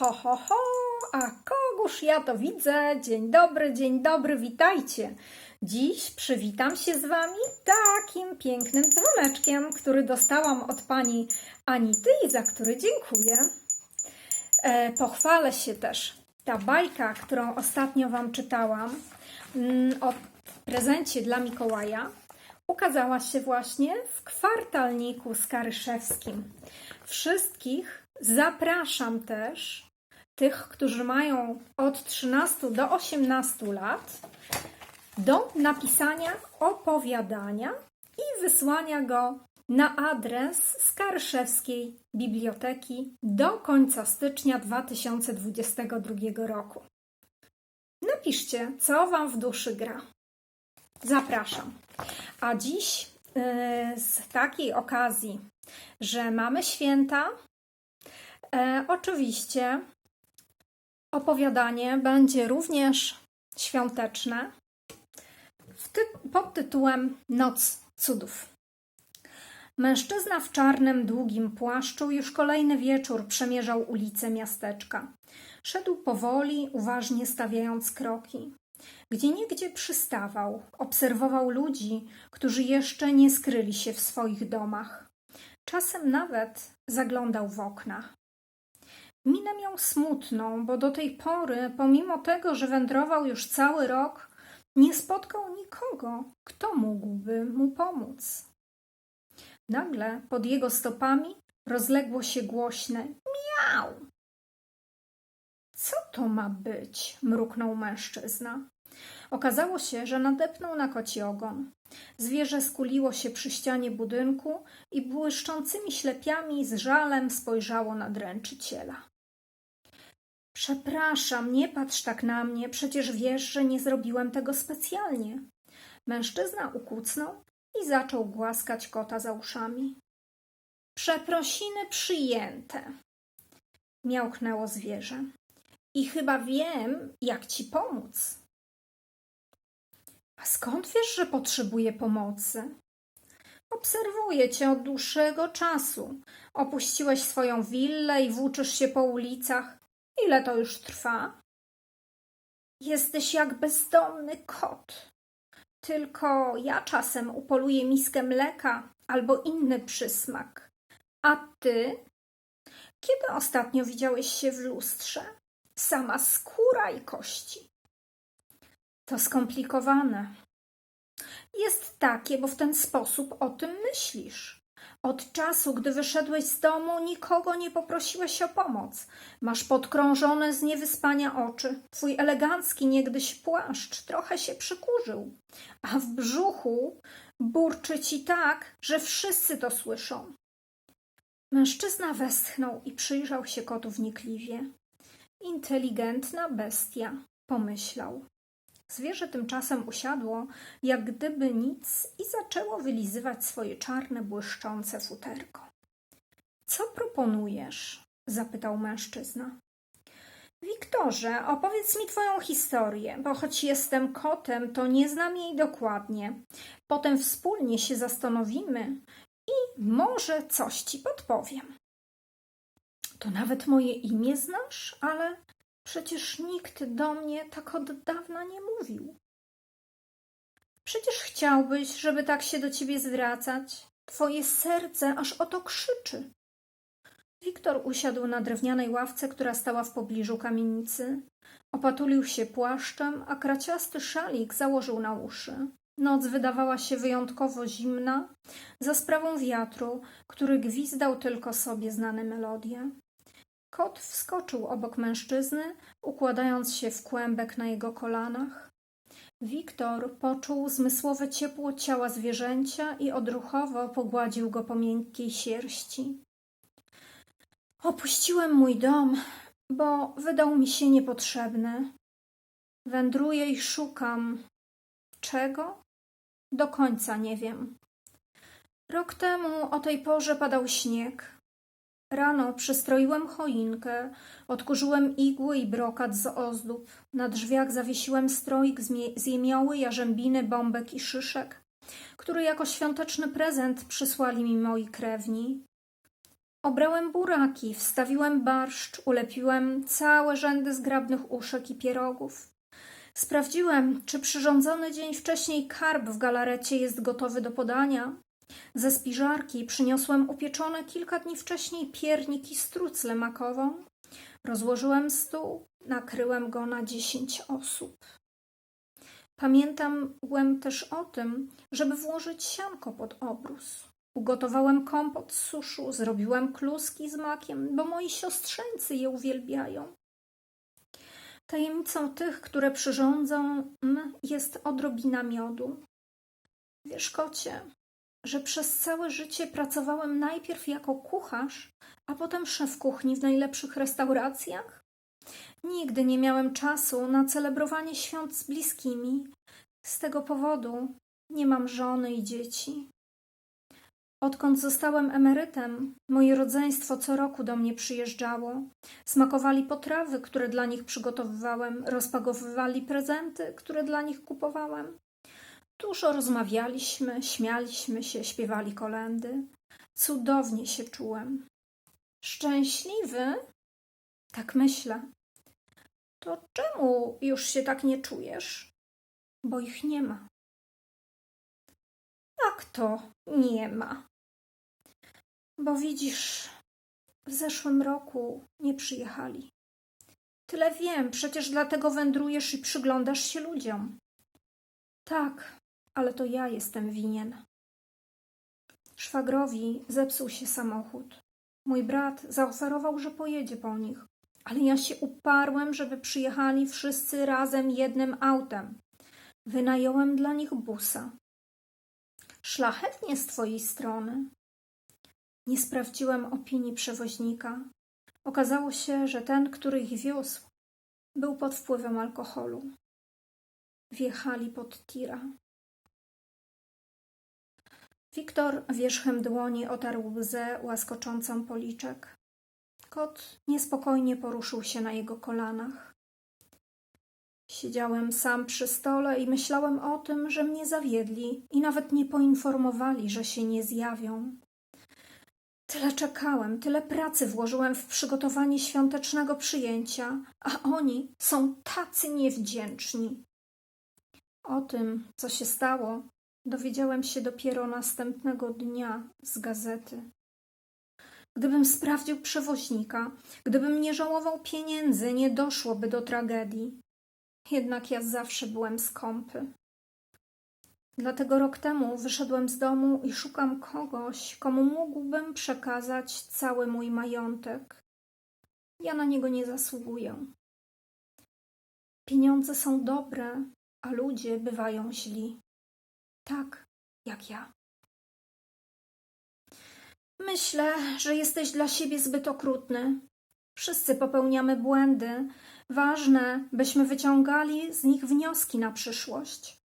Ho, ho, ho, a kogóż ja to widzę? Dzień dobry, dzień dobry, witajcie. Dziś przywitam się z Wami takim pięknym dzwoneczkiem, który dostałam od Pani Anity i za który dziękuję. E, pochwalę się też. Ta bajka, którą ostatnio Wam czytałam mm, o prezencie dla Mikołaja, ukazała się właśnie w kwartalniku skaryszewskim. Wszystkich zapraszam też, tych, którzy mają od 13 do 18 lat, do napisania opowiadania i wysłania go na adres Skarszewskiej Biblioteki do końca stycznia 2022 roku. Napiszcie, co Wam w duszy gra. Zapraszam. A dziś yy, z takiej okazji, że mamy święta, e, oczywiście opowiadanie będzie również świąteczne pod tytułem Noc cudów. Mężczyzna w czarnym, długim płaszczu już kolejny wieczór przemierzał ulice miasteczka. Szedł powoli, uważnie stawiając kroki. Gdzieniegdzie przystawał, obserwował ludzi, którzy jeszcze nie skryli się w swoich domach. Czasem nawet zaglądał w okna. Minę miał smutną, bo do tej pory, pomimo tego, że wędrował już cały rok, nie spotkał nikogo, kto mógłby mu pomóc. Nagle pod jego stopami rozległo się głośne miau. Co to ma być? mruknął mężczyzna. Okazało się, że nadepnął na koci ogon. Zwierzę skuliło się przy ścianie budynku i błyszczącymi ślepiami z żalem spojrzało na dręczyciela. Przepraszam, nie patrz tak na mnie, przecież wiesz, że nie zrobiłem tego specjalnie. Mężczyzna ukucnął i zaczął głaskać kota za uszami. Przeprosiny przyjęte, miałknęło zwierzę. I chyba wiem, jak ci pomóc. A skąd wiesz, że potrzebuję pomocy? Obserwuję cię od dłuższego czasu. Opuściłeś swoją willę i włóczysz się po ulicach. Ile to już trwa? Jesteś jak bezdomny kot. Tylko ja czasem upoluję miskę mleka albo inny przysmak. A ty? Kiedy ostatnio widziałeś się w lustrze? Sama skóra i kości. To skomplikowane. Jest takie, bo w ten sposób o tym myślisz. Od czasu, gdy wyszedłeś z domu, nikogo nie poprosiłeś o pomoc. Masz podkrążone z niewyspania oczy. Twój elegancki niegdyś płaszcz trochę się przykurzył, a w brzuchu burczy ci tak, że wszyscy to słyszą. Mężczyzna westchnął i przyjrzał się kotu wnikliwie. Inteligentna bestia, pomyślał. Zwierzę tymczasem usiadło, jak gdyby nic, i zaczęło wylizywać swoje czarne, błyszczące futerko. Co proponujesz? zapytał mężczyzna. Wiktorze, opowiedz mi twoją historię, bo choć jestem kotem, to nie znam jej dokładnie. Potem wspólnie się zastanowimy i może coś ci podpowiem. To nawet moje imię znasz, ale przecież nikt do mnie tak od dawna nie mówił. Przecież chciałbyś, żeby tak się do ciebie zwracać. Twoje serce aż o to krzyczy. Wiktor usiadł na drewnianej ławce, która stała w pobliżu kamienicy. Opatulił się płaszczem, a kraciasty szalik założył na uszy. Noc wydawała się wyjątkowo zimna, za sprawą wiatru, który gwizdał tylko sobie znane melodie. Kot wskoczył obok mężczyzny, układając się w kłębek na jego kolanach. Wiktor poczuł zmysłowe ciepło ciała zwierzęcia i odruchowo pogładził go po miękkiej sierści. Opuściłem mój dom, bo wydał mi się niepotrzebny. Wędruję i szukam. Czego? Do końca nie wiem. Rok temu o tej porze padał śnieg. Rano przystroiłem choinkę, odkurzyłem igły i brokat z ozdób. Na drzwiach zawiesiłem stroik z, mie- z jemioły, jarzębiny, bombek i szyszek, który jako świąteczny prezent przysłali mi moi krewni. Obrałem buraki, wstawiłem barszcz, ulepiłem całe rzędy zgrabnych uszek i pierogów. Sprawdziłem, czy przyrządzony dzień wcześniej karp w galarecie jest gotowy do podania. Ze spiżarki przyniosłem upieczone kilka dni wcześniej piernik i struclę makową. Rozłożyłem stół, nakryłem go na dziesięć osób. Pamiętam też o tym, żeby włożyć sianko pod obrus. Ugotowałem kompot z suszu, zrobiłem kluski z makiem, bo moi siostrzeńcy je uwielbiają. Tajemnicą tych, które przyrządzą, jest odrobina miodu. Wiesz, kocie, że przez całe życie pracowałem najpierw jako kucharz, a potem szef kuchni w najlepszych restauracjach? Nigdy nie miałem czasu na celebrowanie świąt z bliskimi. Z tego powodu nie mam żony i dzieci. Odkąd zostałem emerytem, moje rodzeństwo co roku do mnie przyjeżdżało. Smakowali potrawy, które dla nich przygotowywałem, rozpakowywali prezenty, które dla nich kupowałem. Dużo rozmawialiśmy, śmialiśmy się, śpiewali kolendy. Cudownie się czułem. Szczęśliwy? Tak myślę. To czemu już się tak nie czujesz? Bo ich nie ma. Jak to nie ma? Bo widzisz, w zeszłym roku nie przyjechali. Tyle wiem, przecież dlatego wędrujesz i przyglądasz się ludziom. Tak, ale to ja jestem winien. Szwagrowi zepsuł się samochód. Mój brat zaoferował, że pojedzie po nich, ale ja się uparłem, żeby przyjechali wszyscy razem jednym autem. Wynająłem dla nich busa. Szlachetnie z twojej strony. Nie sprawdziłem opinii przewoźnika. Okazało się, że ten, który ich wiózł, był pod wpływem alkoholu. Wjechali pod tira. Wiktor wierzchem dłoni otarł łzę łaskoczącą policzek. Kot niespokojnie poruszył się na jego kolanach. Siedziałem sam przy stole i myślałem o tym, że mnie zawiedli i nawet nie poinformowali, że się nie zjawią. Tyle czekałem, tyle pracy włożyłem w przygotowanie świątecznego przyjęcia, a oni są tacy niewdzięczni. O tym, co się stało, dowiedziałem się dopiero następnego dnia z gazety. Gdybym sprawdził przewoźnika, gdybym nie żałował pieniędzy, nie doszłoby do tragedii. Jednak ja zawsze byłem skąpy. Dlatego rok temu wyszedłem z domu i szukam kogoś, komu mógłbym przekazać cały mój majątek. Ja na niego nie zasługuję. Pieniądze są dobre, a ludzie bywają źli. Tak, jak ja. Myślę, że jesteś dla siebie zbyt okrutny. Wszyscy popełniamy błędy. Ważne, byśmy wyciągali z nich wnioski na przyszłość.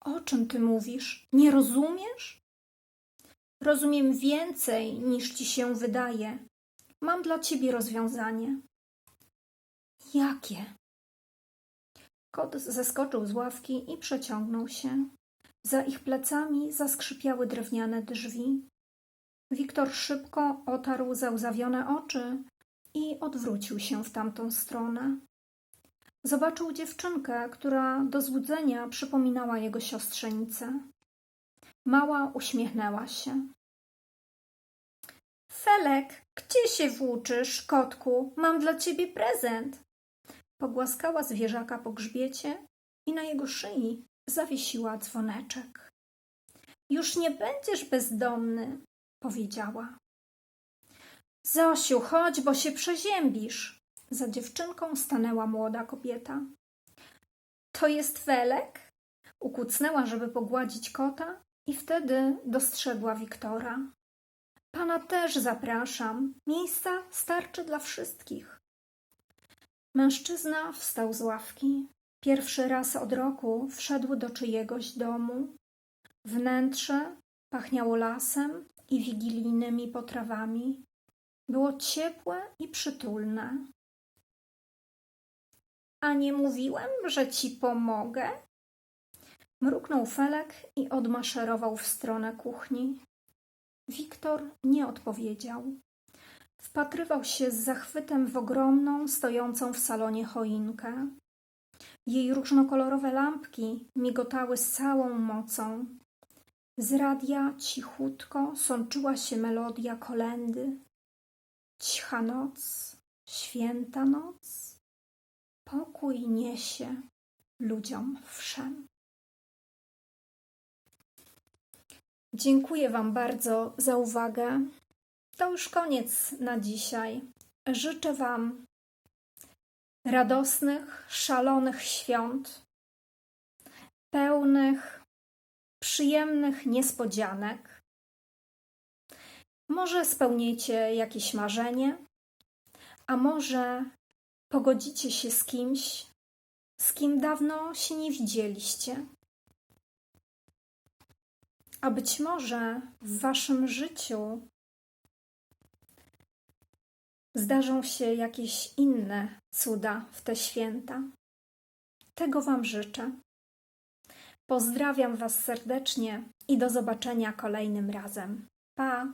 O czym ty mówisz? Nie rozumiesz? Rozumiem więcej niż ci się wydaje. Mam dla ciebie rozwiązanie. Jakie? Kot zeskoczył z ławki i przeciągnął się. Za ich plecami zaskrzypiały drewniane drzwi. Wiktor szybko otarł załzawione oczy i odwrócił się w tamtą stronę. Zobaczył dziewczynkę, która do złudzenia przypominała jego siostrzenicę. Mała uśmiechnęła się. Felek, gdzie się włóczysz, kotku? Mam dla ciebie prezent. Pogłaskała zwierzaka po grzbiecie i na jego szyi zawiesiła dzwoneczek. Już nie będziesz bezdomny, powiedziała. Zosiu, chodź, bo się przeziębisz. Za dziewczynką stanęła młoda kobieta. To jest Felek? Ukucnęła, żeby pogładzić kota i wtedy dostrzegła Wiktora. Pana też zapraszam. Miejsca starczy dla wszystkich. Mężczyzna wstał z ławki. Pierwszy raz od roku wszedł do czyjegoś domu. Wnętrze pachniało lasem i wigilijnymi potrawami. Było ciepłe i przytulne. A nie mówiłem, że ci pomogę? Mruknął Felek i odmaszerował w stronę kuchni. Wiktor nie odpowiedział. Wpatrywał się z zachwytem w ogromną, stojącą w salonie choinkę. Jej różnokolorowe lampki migotały z całą mocą. Z radia cichutko sączyła się melodia kolendy. Cicha noc, święta noc, pokój niesie ludziom wszem. Dziękuję Wam bardzo za uwagę. To już koniec na dzisiaj. Życzę Wam radosnych, szalonych świąt, pełnych przyjemnych niespodzianek. Może spełnicie jakieś marzenie, a może pogodzicie się z kimś, z kim dawno się nie widzieliście. A być może w waszym życiu zdarzą się jakieś inne cuda w te święta. Tego Wam życzę. Pozdrawiam Was serdecznie i do zobaczenia kolejnym razem. Pa!